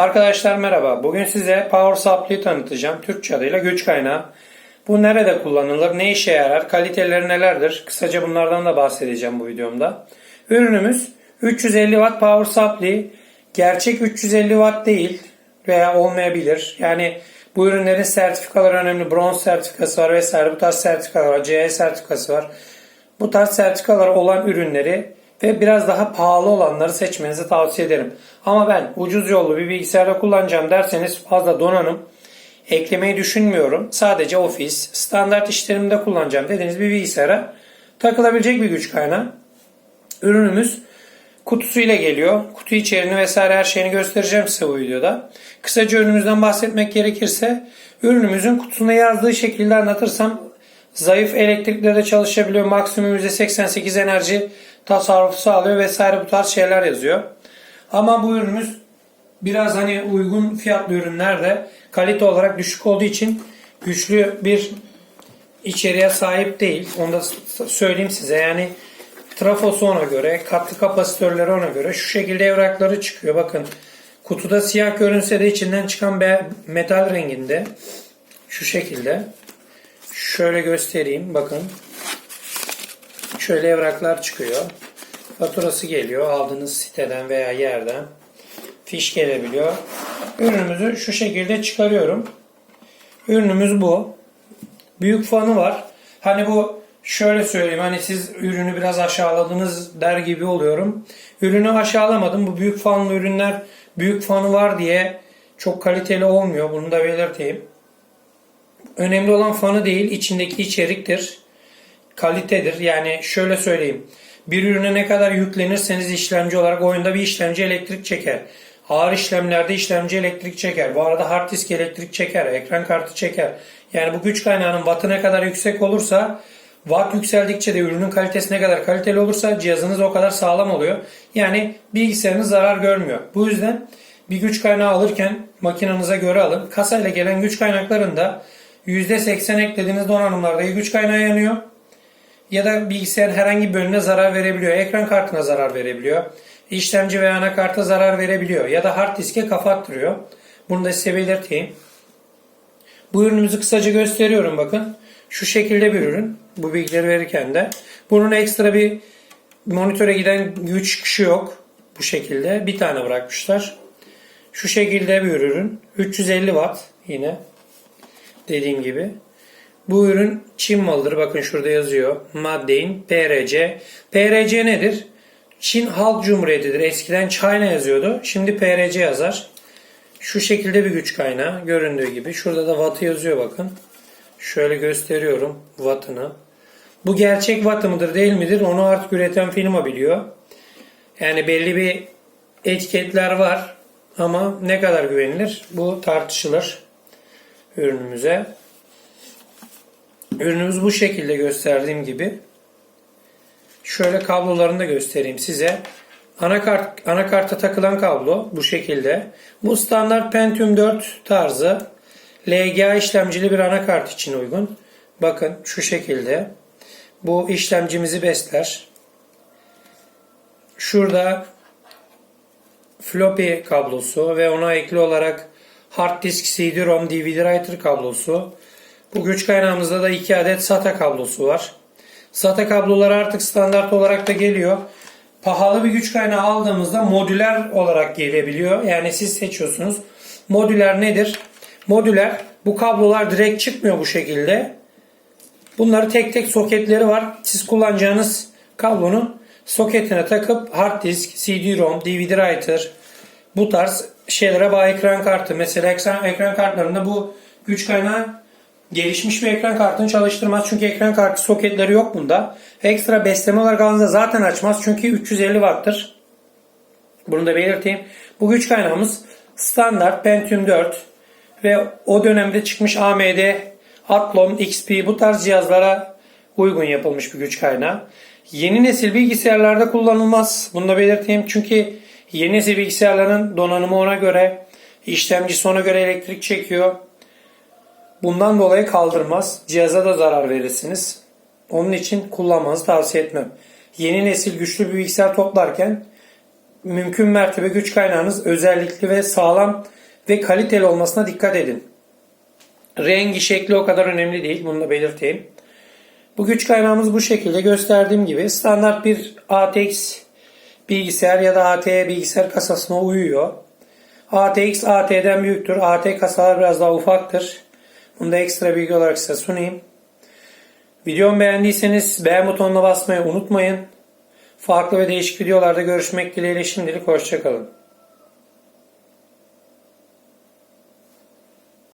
Arkadaşlar merhaba. Bugün size Power Supply'i tanıtacağım. Türkçe adıyla güç kaynağı. Bu nerede kullanılır, ne işe yarar, kaliteleri nelerdir? Kısaca bunlardan da bahsedeceğim bu videomda. Ürünümüz 350 Watt Power Supply. Gerçek 350 Watt değil veya olmayabilir. Yani bu ürünlerin sertifikaları önemli. Bronz sertifikası var vesaire. Bu tarz sertifikalar var. CE sertifikası var. Bu tarz sertifikalar olan ürünleri ve biraz daha pahalı olanları seçmenizi tavsiye ederim. Ama ben ucuz yollu bir bilgisayarda kullanacağım derseniz fazla donanım eklemeyi düşünmüyorum. Sadece ofis, standart işlerimde kullanacağım dediğiniz bir bilgisayara takılabilecek bir güç kaynağı. Ürünümüz kutusuyla geliyor. Kutu içeriğini vesaire her şeyini göstereceğim size bu videoda. Kısaca ürünümüzden bahsetmek gerekirse ürünümüzün kutusuna yazdığı şekilde anlatırsam zayıf elektriklerde çalışabiliyor. Maksimum %88 enerji tasarrufu sağlıyor vesaire bu tarz şeyler yazıyor. Ama bu ürünümüz biraz hani uygun fiyatlı ürünlerde kalite olarak düşük olduğu için güçlü bir içeriğe sahip değil. Onu da söyleyeyim size. Yani trafosu ona göre, katlı kapasitörleri ona göre şu şekilde evrakları çıkıyor. Bakın kutuda siyah görünse de içinden çıkan metal renginde şu şekilde. Şöyle göstereyim. Bakın. Şöyle evraklar çıkıyor. Faturası geliyor aldığınız siteden veya yerden. Fiş gelebiliyor. Ürünümüzü şu şekilde çıkarıyorum. Ürünümüz bu. Büyük fanı var. Hani bu şöyle söyleyeyim hani siz ürünü biraz aşağıladınız der gibi oluyorum. Ürünü aşağılamadım. Bu büyük fanlı ürünler büyük fanı var diye çok kaliteli olmuyor. Bunu da belirteyim. Önemli olan fanı değil, içindeki içeriktir. Kalitedir. Yani şöyle söyleyeyim. Bir ürüne ne kadar yüklenirseniz işlemci olarak oyunda bir işlemci elektrik çeker. Ağır işlemlerde işlemci elektrik çeker. Bu arada hard disk elektrik çeker. Ekran kartı çeker. Yani bu güç kaynağının wattı ne kadar yüksek olursa watt yükseldikçe de ürünün kalitesi ne kadar kaliteli olursa cihazınız o kadar sağlam oluyor. Yani bilgisayarınız zarar görmüyor. Bu yüzden bir güç kaynağı alırken makinenize göre alın. Kasayla gelen güç kaynaklarında %80 eklediğiniz donanımlarda ya güç kaynağı yanıyor ya da bilgisayarın herhangi bir bölümüne zarar verebiliyor. Ekran kartına zarar verebiliyor. İşlemci veya anakarta zarar verebiliyor. Ya da hard diske kafa attırıyor. Bunu da size belirteyim. Bu ürünümüzü kısaca gösteriyorum bakın. Şu şekilde bir ürün. Bu bilgileri verirken de. Bunun ekstra bir monitöre giden güç çıkışı yok. Bu şekilde. Bir tane bırakmışlar. Şu şekilde bir ürün. 350 watt yine. Dediğim gibi. Bu ürün Çin malıdır. Bakın şurada yazıyor. Maddein PRC. PRC nedir? Çin Halk Cumhuriyeti'dir. Eskiden China yazıyordu. Şimdi PRC yazar. Şu şekilde bir güç kaynağı. Göründüğü gibi. Şurada da wattı yazıyor bakın. Şöyle gösteriyorum wattını. Bu gerçek wattı mıdır değil midir? Onu artık üreten firma biliyor. Yani belli bir etiketler var. Ama ne kadar güvenilir? Bu tartışılır ürünümüze. Ürünümüz bu şekilde gösterdiğim gibi. Şöyle kablolarını da göstereyim size. Anakart, anakarta takılan kablo bu şekilde. Bu standart Pentium 4 tarzı LGA işlemcili bir anakart için uygun. Bakın şu şekilde. Bu işlemcimizi besler. Şurada floppy kablosu ve ona ekli olarak hard disk CD-ROM DVD writer kablosu. Bu güç kaynağımızda da 2 adet SATA kablosu var. SATA kabloları artık standart olarak da geliyor. Pahalı bir güç kaynağı aldığımızda modüler olarak gelebiliyor. Yani siz seçiyorsunuz. Modüler nedir? Modüler bu kablolar direkt çıkmıyor bu şekilde. Bunları tek tek soketleri var. Siz kullanacağınız kablonun soketine takıp hard disk, CD-ROM, DVD writer bu tarz şeylere bağ ekran kartı. Mesela ekran, ekran kartlarında bu güç kaynağı gelişmiş bir ekran kartını çalıştırmaz. Çünkü ekran kartı soketleri yok bunda. Ekstra besleme olarak aldığınızda zaten açmaz. Çünkü 350 watt'tır. Bunu da belirteyim. Bu güç kaynağımız standart Pentium 4 ve o dönemde çıkmış AMD Athlon XP bu tarz cihazlara uygun yapılmış bir güç kaynağı. Yeni nesil bilgisayarlarda kullanılmaz. Bunu da belirteyim. Çünkü yeni nesil bilgisayarların donanımı ona göre, işlemcisi ona göre elektrik çekiyor. Bundan dolayı kaldırmaz. Cihaza da zarar verirsiniz. Onun için kullanmanızı tavsiye etmem. Yeni nesil güçlü bir bilgisayar toplarken mümkün mertebe güç kaynağınız özellikli ve sağlam ve kaliteli olmasına dikkat edin. Rengi, şekli o kadar önemli değil. Bunu da belirteyim. Bu güç kaynağımız bu şekilde gösterdiğim gibi standart bir ATX bilgisayar ya da AT bilgisayar kasasına uyuyor. ATX AT'den büyüktür. AT kasalar biraz daha ufaktır. Bunu da ekstra bilgi olarak size sunayım. Videomu beğendiyseniz beğen butonuna basmayı unutmayın. Farklı ve değişik videolarda görüşmek dileğiyle şimdilik hoşçakalın.